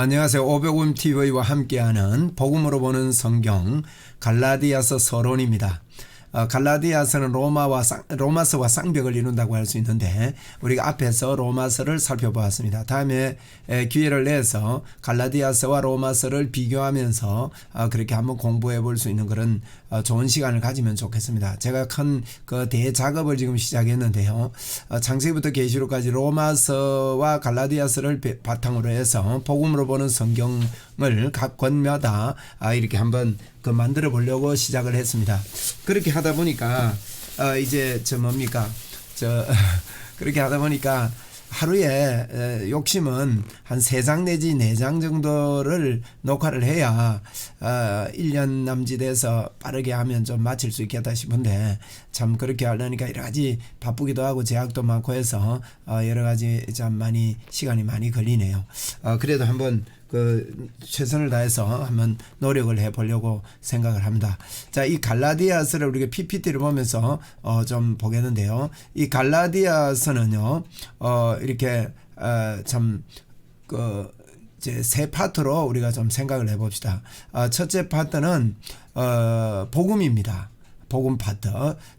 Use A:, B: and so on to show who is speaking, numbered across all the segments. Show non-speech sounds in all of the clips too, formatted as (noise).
A: 안녕하세요. 오백움 TV와 함께하는 복음으로 보는 성경 갈라디아서 서론입니다. 어, 갈라디아서는 로마와 쌍, 로마서와 쌍벽을 이룬다고 할 수 있는데 우리가 앞에서 로마서를 살펴보았습니다. 다음에 에, 기회를 내서 갈라디아서와 로마서를 비교하면서 어, 그렇게 한번 공부해 볼 수 있는 그런 어, 좋은 시간을 가지면 좋겠습니다. 제가 큰 그 대작업을 지금 시작했는데요. 어, 창세기부터 계시록까지 로마서와 갈라디아서를 배- 바탕으로 해서 복음으로 보는 성경 을 각 권마다 아, 이렇게 한번 그 만들어 보려고 시작을 했습니다. 그렇게 하다 보니까 어, 이제 저 뭡니까 저 (laughs) 그렇게 하다 보니까 하루에 에, 욕심은 한 세 장 내지 네 장 정도를 녹화를 해야 어, 1년 남짓해서 빠르게 하면 좀 마칠 수 있겠다 싶은데 참 그렇게 하려니까 여러 가지 바쁘기도 하고 제약도 많고 해서 어, 여러 가지 참 많이 시간이 많이 걸리네요. 어, 그래도 한번 그 최선을 다해서 한번 노력을 해 보려고 생각을 합니다. 자, 이 갈라디아서를 우리가 PPT를 보면서 어 좀 보겠는데요. 이 갈라디아서는요. 어 이렇게 어 참그 이제 세 파트로 우리가 좀 생각을 해 봅시다. 어, 첫째 파트는 어 복음입니다. 복음 파트.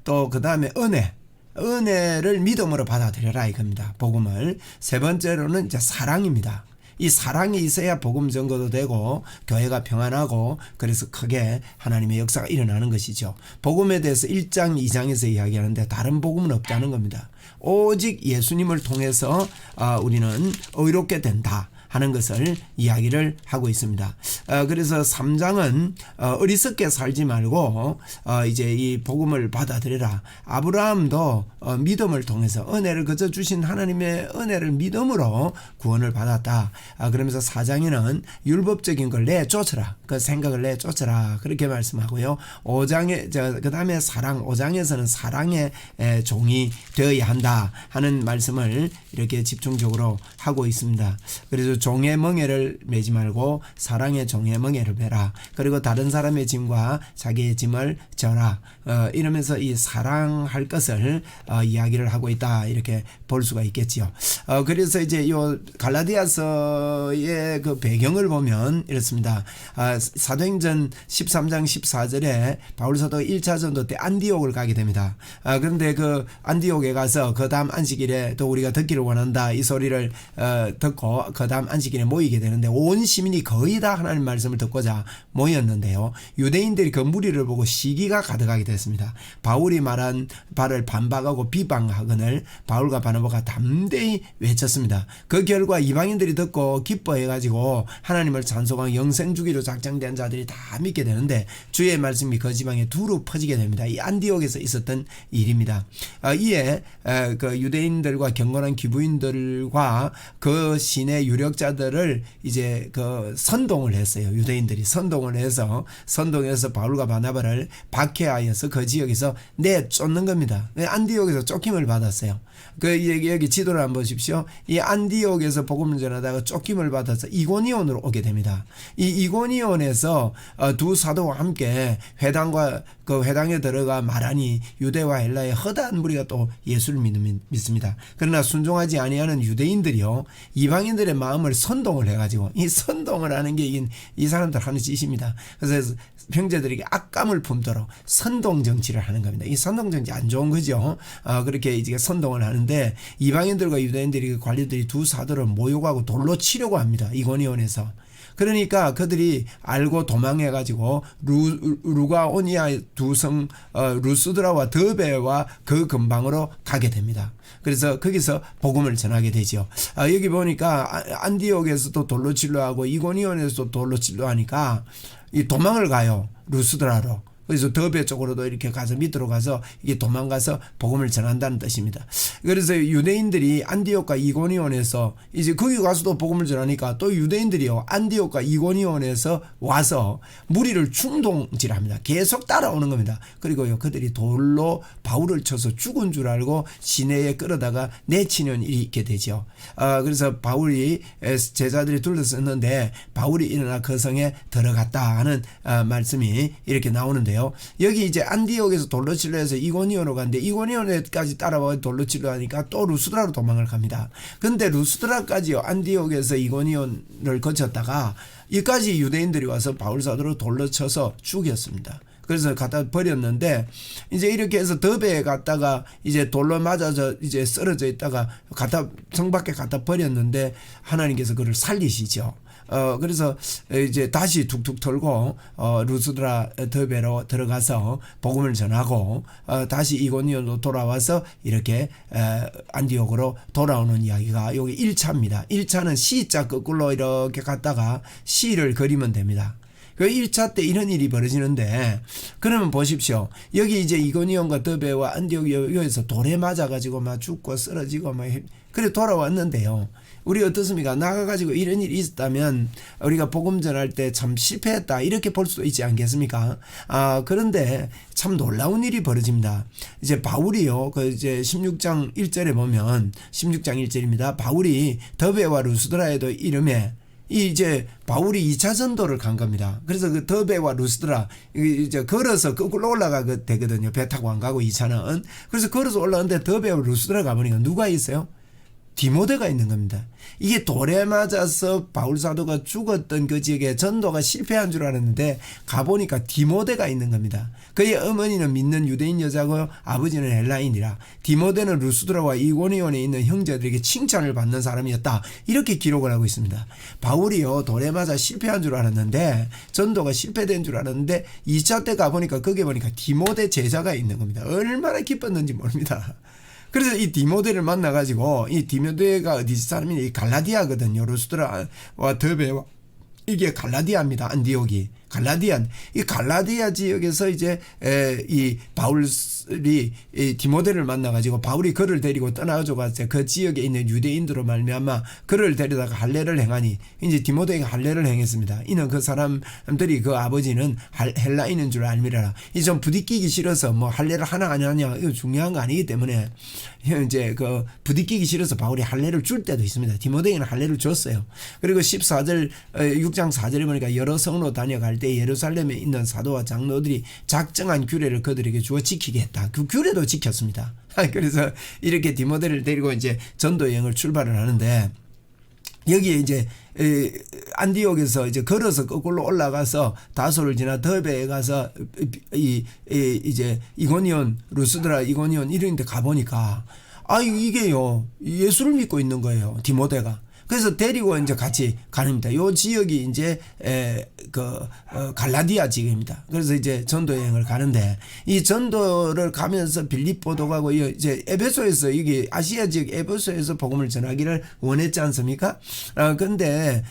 A: 또 그 다음에 은혜. 은혜를 믿음으로 받아들여라 이겁니다. 복음을. 세 번째로는 이제 사랑입니다. 이 사랑이 있어야 복음 전거도 되고 교회가 평안하고 그래서 크게 하나님의 역사가 일어나는 것이죠. 복음에 대해서 1장, 2장에서 이야기하는데 다른 복음은 없다는 겁니다. 오직 예수님을 통해서 아, 우리는 의롭게 된다. 하는 것을 이야기를 하고 있습니다. 어, 그래서 3장은 어, 어리석게 살지 말고 어, 이제 이 복음을 받아들여라. 아브라함도 어, 믿음을 통해서 은혜를 거저 주신 하나님의 은혜를 믿음으로 구원을 받았다. 아, 그러면서 4장에는 율법적인 걸 내쫓으라. 그 생각을 내쫓으라. 그렇게 말씀하고요. 5장에 저 그다음에 사랑 5장에서는 사랑의 에, 종이 되어야 한다 하는 말씀을 이렇게 집중적으로 하고 있습니다. 그래서 종의 멍에를 매지 말고 사랑의 종의 멍에를 매라. 그리고 다른 사람의 짐과 자기의 짐을 져라. 어, 이러면서 이 사랑할 것을 어, 이야기를 하고 있다 이렇게 볼 수가 있겠지요. 어, 그래서 이제 요 갈라디아서의 그 배경을 보면 이렇습니다. 아, 사도행전 13장 14절에 바울 사도가 1차 전도 때 안디옥을 가게 됩니다. 아, 그런데 그 안디옥에 가서 그 다음 안식일에 또 우리가 듣기를 원한다 이 소리를 어, 듣고 그 다음 안식일에 모이게 되는데 온 시민이 거의 다 하나님 말씀을 듣고자 모였는데요. 유대인들이 그 무리를 보고 시기가 가득하게 됐습니다. 바울이 말한 바를 반박하고 비방하거늘 바울과 바나바가 담대히 외쳤습니다. 그 결과 이방인들이 듣고 기뻐해 가지고 하나님을 찬송하고 영생 주기로 작정된 자들이 다 믿게 되는데 주의 말씀이 그 지방에 두루 퍼지게 됩니다. 이 안디옥에서 있었던 일입니다. 아, 이에 에, 그 유대인들과 경건한 기부인들과 그 신의 유력 자들을 이제 그 선동을 했어요. 유대인들이 선동을 해서 선동해서 바울과 바나바를 박해하여서 그 지역에서 내 쫓는 겁니다. 안디옥에서 쫓김을 받았어요. 그 여기, 여기 지도를 한번 보십시오. 이 안디옥에서 복음을 전하다가 쫓김을 받아서 이고니온으로 오게 됩니다. 이 이고니온에서 어, 두 사도와 함께 회당과 그 회당에 들어가 말하니 유대와 헬라의 허다한 무리가 또 예수를 믿- 믿습니다. 그러나 순종하지 아니하는 유대인들이요 이방인들의 마음을 선동을 해가지고 이 선동을 하는 게 이 사람들 하는 짓입니다. 그래서 형제들에게 악감을 품도록 선동 정치를 하는 겁니다. 이 선동 정치 안 좋은 거죠. 어, 그렇게 이제 선동을 하는데 이방인들과 유대인들이 그 관리들이 두 사도를 모욕하고 돌로 치려고 합니다. 이고니온에서. 그러니까 그들이 알고 도망해 가지고 루, 루가오니아 두성 어, 루스드라와 더베와 그 근방으로 가게 됩니다. 그래서 거기서 복음을 전하게 되죠. 아, 여기 보니까 아- 안디옥에서도 돌로 진로하고 이고니온에서도 돌로 진로하니까 이 도망을 가요 루스드라로. 그래서 더베 쪽으로도 이렇게 가서 밑으로 가서 이게 도망가서 복음을 전한다는 뜻입니다. 그래서 유대인들이 안디옥과 이고니온에서 이제 거기 가서도 복음을 전하니까 또 유대인들이요 안디옥과 이고니온에서 와서 무리를 충동질합니다. 계속 따라오는 겁니다. 그리고요 그들이 돌로 바울을 쳐서 죽은 줄 알고 시내에 끌어다가 내치는 일이 있게 되죠. 아 그래서 바울이 에, 제자들이 둘러섰는데 바울이 일어나 그 성에 들어갔다 하는 아, 말씀이 이렇게 나오는데요. 가는데요. 여기 이제 안디옥에서 돌로칠로에서 이고니온으로 가는데 이고니온에까지 따라와 돌로칠로 하니까 또 루스드라로 도망을 갑니다. 근데 루스드라까지요. 안디옥에서 이고니온을 거쳤다가 여기까지 유대인들이 와서 바울 사도를 돌로 쳐서 죽였습니다. 그래서 갖다 버렸는데 이제 이렇게 해서 더베에 갔다가 이제 돌로 맞아서 이제 쓰러져 있다가 갖다 성 밖에 갖다 버렸는데 하나님께서 그를 살리시죠. 어 그래서 이제 다시 툭툭 털고 어 루스드라 더베로 들어가서 복음을 전하고 어 다시 이고니온으로 돌아와서 이렇게 에 안디옥으로 돌아오는 이야기가 여기 1차입니다. 1차는 C자 거꾸로 이렇게 갔다가 C를 그리면 됩니다. 그 1차 때 이런 일이 벌어지는데 그러면 보십시오. 여기 이제 이고니온과 더베와 안디옥 여기서 돌에 맞아가지고 막 죽고 쓰러지고 막 해- 그래 돌아왔는데요. 우리 어떻습니까? 나가가지고 이런 일이 있었다면 우리가 복음 전할 때 참 실패했다 이렇게 볼 수도 있지 않겠습니까? 아 그런데 참 놀라운 일이 벌어집니다. 이제 바울이요, 그 이제 16장 1절에 보면 16장 1절입니다. 바울이 더베와 루스드라에도 이름에 이 이제 바울이 2차 전도를 간 겁니다. 그래서 그 더베와 루스드라 이제 걸어서 거꾸로 올라가게 되거든요. 배 타고 안 가고 2차는. 그래서 걸어서 올라가는데 더베와 루스드라 가보니까 누가 있어요? 디모데가 있는 겁니다. 이게 돌에 맞아서 바울 사도가 죽었던 그 지역에 전도가 실패한 줄 알았는데 가보니까 디모데가 있는 겁니다. 그의 어머니는 믿는 유대인 여자고 아버지는 헬라인이라 디모데는 루스드라와 이고니온에 있는 형제들에게 칭찬을 받는 사람이었다. 이렇게 기록을 하고 있습니다. 바울이요 돌에 맞아 실패한 줄 알았는데 전도가 실패된 줄 알았는데 2차 때 가보니까 거기에 보니까 디모데 제자가 있는 겁니다. 얼마나 기뻤는지 모릅니다. 그래서 이 디모데를 만나가지고 이 디모데가 어디 사람이냐 이 갈라디아거든요. 루스드라와 더베와 이게 갈라디아입니다. 안디옥이 갈라디아 이 갈라디아 지역에서 이제 에, 이 바울이 이 디모데를 만나가지고 바울이 그를 데리고 떠나가지고. 그 지역에 있는 유대인들로 말미암아 그를 데려다가 할례를 행하니 이제 디모데가 할례를 행했습니다. 이는 그 사람들이 그 아버지는 할- 헬라인인 줄 알미라라. 이 좀 부딪히기 싫어서 뭐 할례를 하나 안 하냐 이거 중요한 거 아니기 때문에 이제 그 부딪히기 싫어서 바울이 할례를 줄 때도 있습니다. 디모데에는 할례를 줬어요. 그리고 14절 어, 6장 4절에 보니까 여러 성으로 다녀갈 때 예루살렘에 있는 사도와 장로들이 작정한 규례를 그들에게 주어 지키게 했다. 그 규례도 지켰습니다. (laughs) 그래서 이렇게 디모데를 데리고 이제 전도 여행을 출발을 하는데 여기에 이제 에, 안디옥에서 이제 걸어서 거꾸로 올라가서 다소를 지나 더베에 가서 이, 이 이제 이고니온 루스드라 이고니온 이런 데 가보니까 아 이게요 예수를 믿고 있는 거예요 디모데가 그래서 데리고 이제 같이 가는입니다. 요 지역이 이제 에그 어, 갈라디아 지역입니다. 그래서 이제 전도 여행을 가는데 이 전도를 가면서 빌립보도 가고 이 이제 에베소에서 여기 아시아 지역 에베소에서 복음을 전하기를 원했지 않습니까? 아 근데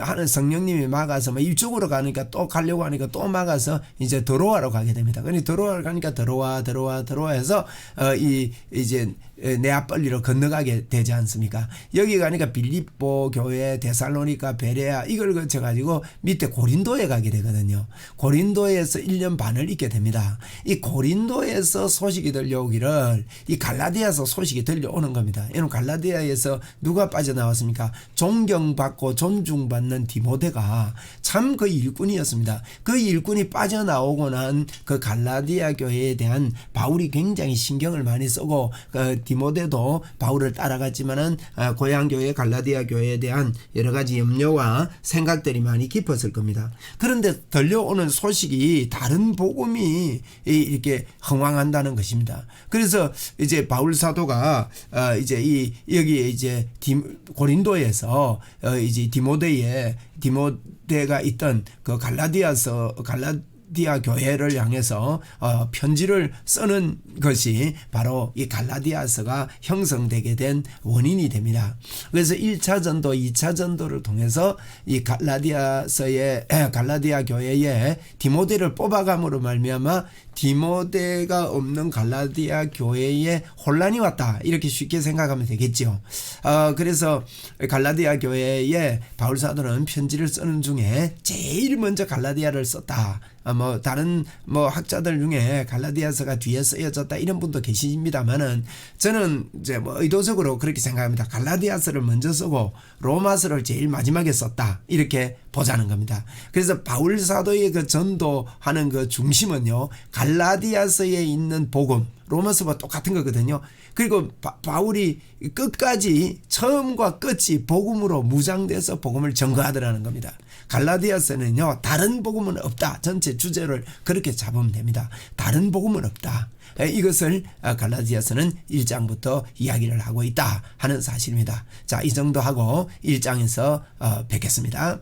A: 하는 성령님이 막아서 뭐 이쪽으로 가니까 또 가려고 하니까 또 막아서 이제 드로아로 가게 됩니다. 그러니 드로아를 가니까 들어와 들어와 들어와 해서 어 이 이제 네아벌리로 건너가게 되지 않습니까? 여기 가니까 빌립 보 교회, 데살로니카, 베레아 이걸 거쳐 가지고 밑에 고린도에 가게 되거든요. 고린도에서 1년 반을 있게 됩니다. 이 고린도에서 소식이 들려오기를 이 갈라디아에서 소식이 들려오는 겁니다. 여러분 갈라디아에서 누가 빠져나왔습니까? 존경받고 존중받는 디모데가 참 그 일꾼이었습니다. 그 일꾼이 빠져나오고 난 그 갈라디아 교회에 대한 바울이 굉장히 신경을 많이 쓰고 그 디모데도 바울을 따라갔지만은 아, 고향 교회 갈라디아 교회에 대한 여러 가지 염려와 생각들이 많이 깊었을 겁니다. 그런데 들려오는 소식이 다른 복음이 이- 이렇게 흥왕한다는 것입니다. 그래서 이제 바울 사도가 어, 이제 이 여기 이제 디, 고린도에서 어, 이제 디모데에 디모데가 있던 그 갈라디아서 갈라 디아 교회를 향해서 어, 편지를 쓰는 것이 바로 이 갈라디아서가 형성되게 된 원인이 됩니다. 그래서 1차 전도, 2차 전도를 통해서 이 갈라디아서의 에, 갈라디아 교회에 디모데를 뽑아감으로 말미암아 디모데가 없는 갈라디아 교회에 혼란이 왔다 이렇게 쉽게 생각하면 되겠죠. 어, 그래서 갈라디아 교회에 바울 사도는 편지를 쓰는 중에 제일 먼저 갈라디아를 썼다. 아, 뭐 다른 뭐 학자들 중에 갈라디아서가 뒤에 쓰여졌다 이런 분도 계십니다만은 저는 이제 뭐 의도적으로 그렇게 생각합니다. 갈라디아서를 먼저 쓰고 로마서를 제일 마지막에 썼다 이렇게 보자는 겁니다. 그래서 바울 사도의 그 전도하는 그 중심은요 갈라디아서에 있는 복음 로마서와 똑같은 거거든요. 그리고 바, 바울이 끝까지 처음과 끝이 복음으로 무장돼서 복음을 전거하더라는 겁니다. 갈라디아서는요 다른 복음은 없다. 전체 주제를 그렇게 잡으면 됩니다. 다른 복음은 없다. 에, 이것을 아, 갈라디아서는 1장부터 이야기를 하고 있다 하는 사실입니다. 자, 이 정도 하고 1장에서 어, 뵙겠습니다.